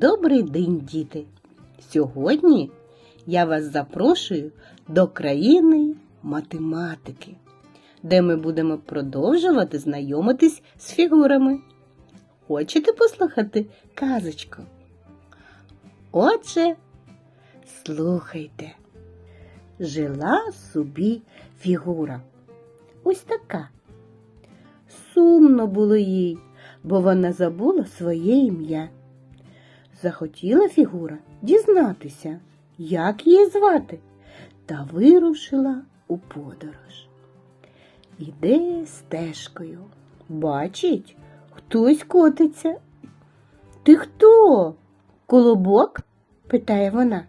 Добрий день, діти! Сьогодні я вас запрошую до країни математики, де ми будемо продовжувати знайомитись з фігурами. Хочете послухати казочку? Отже, слухайте. Жила собі фігура. Ось така. Сумно було їй, бо вона забула своє ім'я. Захотіла фігура дізнатися, як її звати, та вирушила у подорож. Іде стежкою. Бачить, хтось котиться. Ти хто? Колобок? питає вона.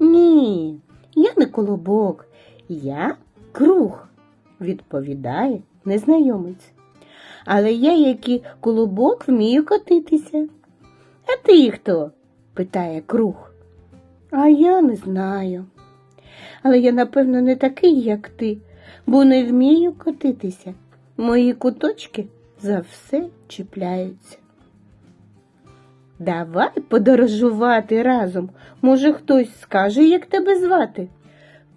Ні, я не колобок, я круг, відповідає незнайомець. Але я, як і колобок, вмію котитися. А ти хто? питає круг. А я не знаю. Але я, напевно, не такий, як ти, бо не вмію котитися. Мої куточки за все чіпляються. Давай подорожувати разом. Може, хтось скаже, як тебе звати.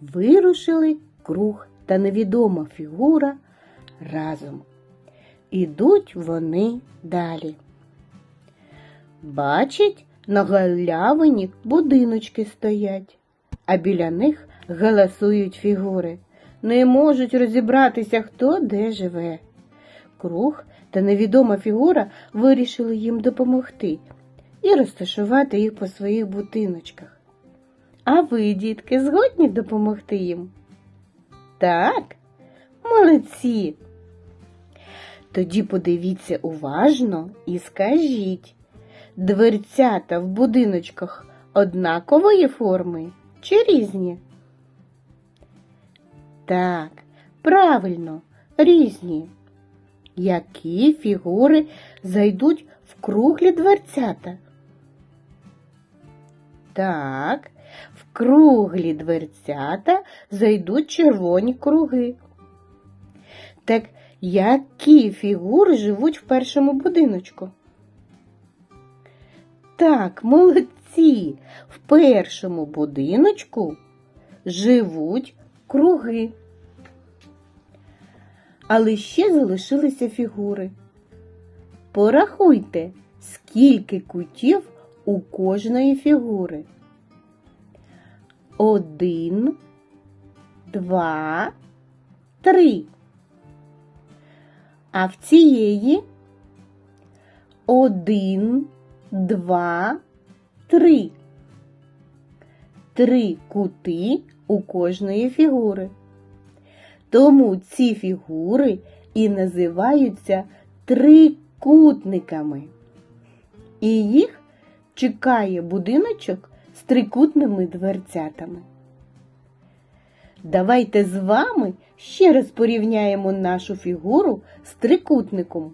Вирушили круг та невідома фігура разом. Ідуть вони далі. Бачить, на галявині будиночки стоять, а біля них галасують фігури. Не можуть розібратися, хто де живе. Круг та невідома фігура вирішили їм допомогти і розташувати їх по своїх будиночках. А ви, дітки, згодні допомогти їм? Так, молодці. Тоді подивіться уважно і скажіть, дверцята в будиночках однакової форми чи різні? Так, правильно, різні. Які фігури зайдуть в круглі дверцята? Так, в круглі дверцята зайдуть червоні круги. Так які фігури живуть в першому будиночку? Так, молодці, в першому будиночку живуть круги. Але ще залишилися фігури. Порахуйте, скільки кутів у кожної фігури. Один, два, три. А в цієї один, два, три. Три кути у кожної фігури. Тому ці фігури і називаються трикутниками. І їх чекає будиночок з трикутними дверцятами. Давайте з вами ще раз порівняємо нашу фігуру з трикутником.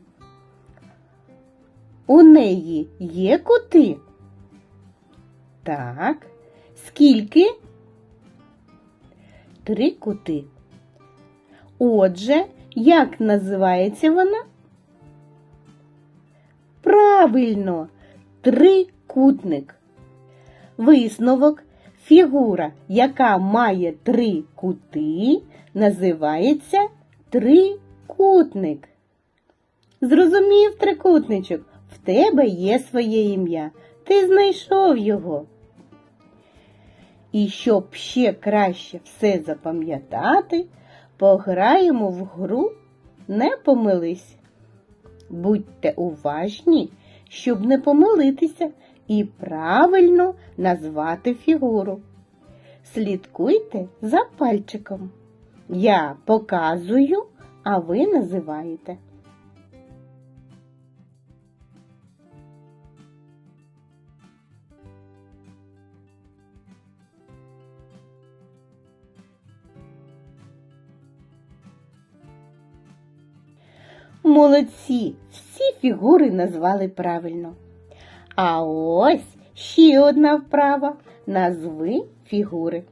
У неї є кути? Так. Скільки? Три кути. Отже, як називається вона? Правильно, трикутник. Висновок фігура, яка має три кути, називається трикутник. Зрозумів трикутничок, в тебе є своє ім'я. Ти знайшов його. І щоб ще краще все запам'ятати, пограємо в гру не помились. Будьте уважні, щоб не помилитися і правильно назвати фігуру. Слідкуйте за пальчиком. Я показую, а ви називаєте. Молодці, всі фігури назвали правильно. А ось ще одна вправа. Назви фігури.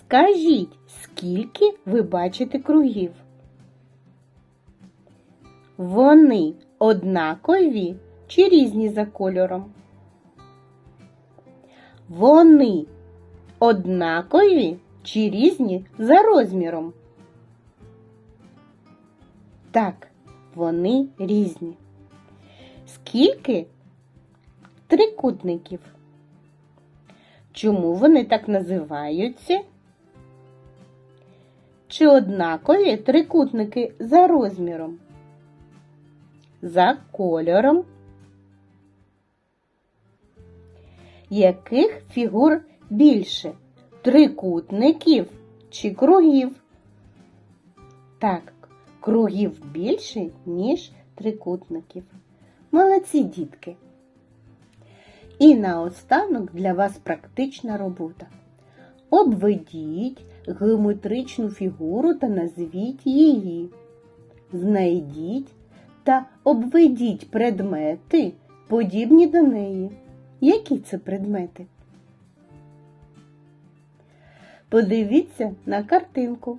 Скажіть, скільки ви бачите кругів? Вони однакові чи різні за кольором? Вони однакові чи різні за розміром? Так, вони різні. Скільки трикутників? Чому вони так називаються? Чи однакові трикутники за розміром? За кольором? Яких фігур більше? Трикутників чи кругів? Так, кругів більше, ніж трикутників. Молодці дітки! І наостанок для вас практична робота. Обведіть геометричну фігуру та назвіть її. Знайдіть та обведіть предмети, подібні до неї. Які це предмети? Подивіться на картинку.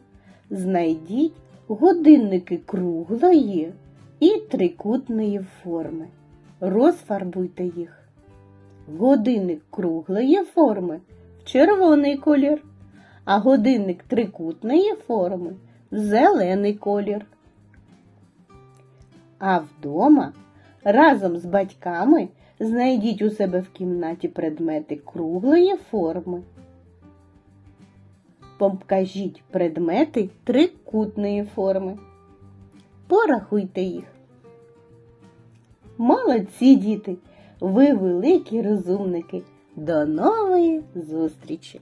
Знайдіть годинники круглої і трикутної форми. Розфарбуйте їх. Годинник круглої форми в червоний колір, а годинник трикутної форми в зелений колір. А вдома разом з батьками знайдіть у себе в кімнаті предмети круглої форми. Покажіть предмети трикутної форми. Порахуйте їх. Молодці діти! Ви великі розумники. До нової зустрічі!